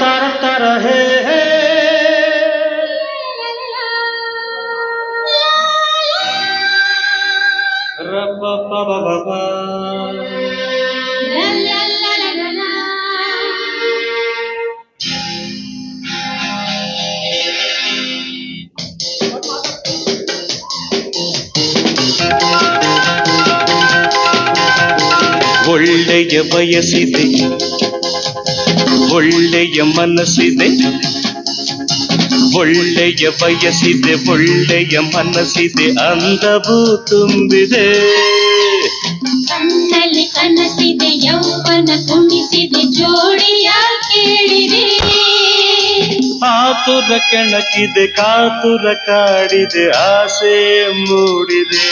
तरत रहे रब बाबा ಒಳ್ಳೆಯ ಬಯಸಿದೆ ಒಳ್ಳೆಯ ಮನಸ್ಸಿದೆ ಒಳ್ಳೆಯ ಬಯಸಿದೆ ಒಳ್ಳೆಯ ಮನಸ್ಸಿದೆ ಅಂದವೂ ತುಂಬಿದೆ ಆತುರ ಕೆಣಕಿದೆ ಕಾತುರ ಕಾಡಿದೆ ಆಸೆ ಮೂಡಿದೆ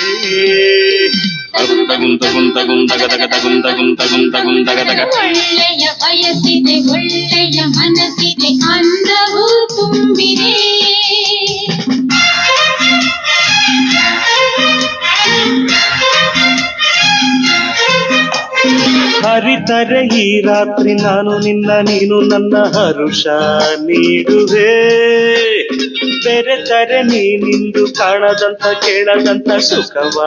ತಗುಂ ತಗುಂ ತಗುಂ ತಗುಂ ತಗ ತಗ ತಗುಂ ತಗುಂ ತಗುಂ ತಗುಂ ತಗ ತಗ ಒಳ್ಳೆಯ ಬಯಸಿದೆ ಒಳ್ಳೆಯ ಮನಸ್ಸಿದೆ ಹರಿತರೆ ಈ ರಾತ್ರಿ ನಾನು ನಿನ್ನ, ನೀನು ನನ್ನ ಹರುಷ ನೀಡುವೆ. ಬೆರೆತರೆ ನೀನಿಂದು ಕಾಣದಂತ, ಕೇಳದಂತ ಸುಖವ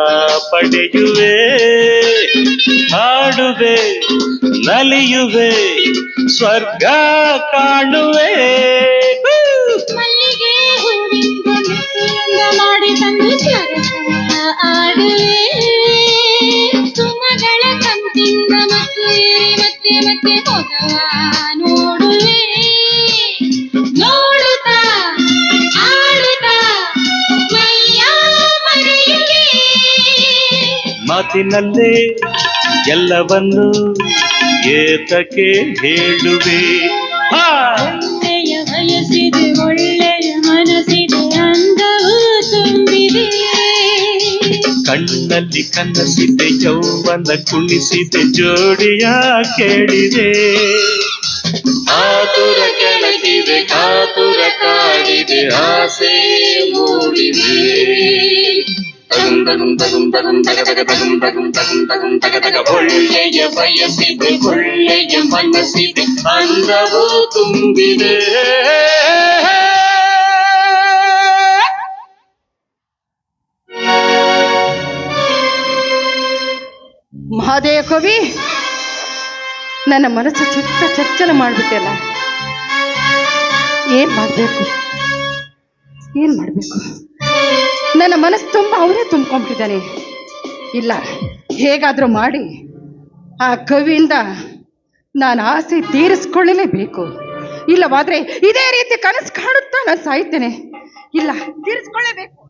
ಪಡೆಯುವೆ. ಹಾಡುವೆ, ನಲಿಯುವೆ, ಸ್ವರ್ಗ ಕಾಣುವೆ. ಮಾತಿನಲ್ಲೇ ಎಲ್ಲವನ್ನು ಏತಕ್ಕೆ ಹೇಳುವೆ. ಕಣ್ಣಲ್ಲಿ ಕನಸಿದೆ ಯೌವನ ಕುಣಿಸಿದೆ ಜೋಡಿಯ ಕೇಳಿದೆ ಆತುರ ಕೆಳಗಿದೆ ಕಾತುರ ಕಾಡಿದೆ ಆಸೆ ಮೂಡಿದೆ ತಗುಂ ತಗುಂ ತಗುಂ ತಗುಂ ತಗ ತಗ ತಗುಂ ತಗುಂ ತಗುಂ ತಗುಂ ತಗ ತಗ ಒಳ್ಳೆಯ ಬಯಸಿದೆ ಒಳ್ಳೆಯ ಮನಸ್ಸಿದೆ ಅಂದವೂ ತುಂಬಿದೆ ಮಹಾದೇವ ಕವಿ, ನನ್ನ ಮನಸ್ಸು ಚಿತ್ತ ಚರ್ಚನೆ ಮಾಡಿಬಿಟ್ಟೆಲ್ಲ. ಏನ್ ಮಾಡಬೇಕು? ಏನ್ ಮಾಡಬೇಕು? ನನ್ನ ಮನಸ್ಸು ತುಂಬ, ಅವರೇ ತುಂಬ್ಕೊಂಡ್ಬಿಟ್ಟಿದ್ದಾನೆ. ಇಲ್ಲ, ಹೇಗಾದರೂ ಮಾಡಿ ಆ ಕವಿಯಿಂದ ನಾನು ಆಸೆ ತೀರಿಸ್ಕೊಳ್ಳಲೇಬೇಕು. ಇಲ್ಲವಾದ್ರೆ ಇದೇ ರೀತಿ ಕನಸು ಕಾಣುತ್ತಾ ನಾನು ಸಾಯ್ತೇನೆ. ಇಲ್ಲ, ತೀರಿಸ್ಕೊಳ್ಳೇಬೇಕು.